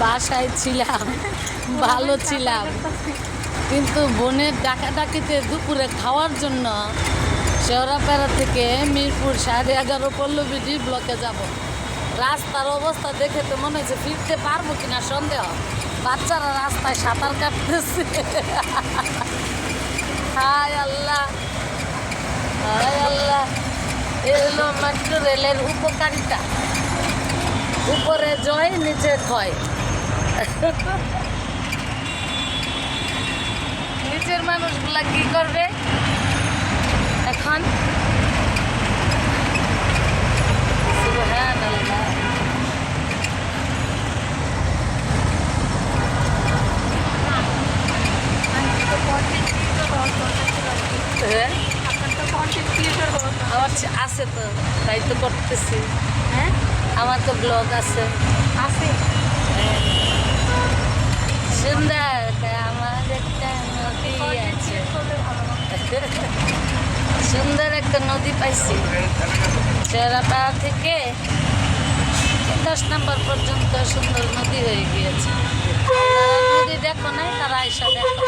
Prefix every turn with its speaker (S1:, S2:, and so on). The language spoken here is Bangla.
S1: বাসায় ছিলাম, ভালো ছিলাম। কিন্তু বোনের ডাকাডাকিতে দুপুরে খাওয়ার জন্য শেওড়াপাড়া থেকে মিরপুর সাড়ে এগারো পল্লবীডি ব্লকে যাব। রাস্তার অবস্থা দেখে তো মনে হচ্ছে ফিরতে পারব কিনা সন্দেহ। বাচ্চারা রাস্তায় সাঁতার কাটতেছে। হায় আল্লাহ হায় আল্লাহ, এলো মেট্রো রেলের উপকারিতা। উপরে জয়, নিচে ক্ষয়। নিচের মানুষগুলা কি করবে? এখন। হ্যাঁ? আমার আছে তো তাই তো করতেছি। হ্যাঁ? আমার তো ব্লগ আছে। সুন্দর আমার একটা নদী আছে সুন্দর একটা নদী পাইছি। চেরাপা থেকে দশ নম্বর পর্যন্ত সুন্দর নদী হয়ে গিয়েছে। নদী দেখো নাই, তারা এসে দেখো।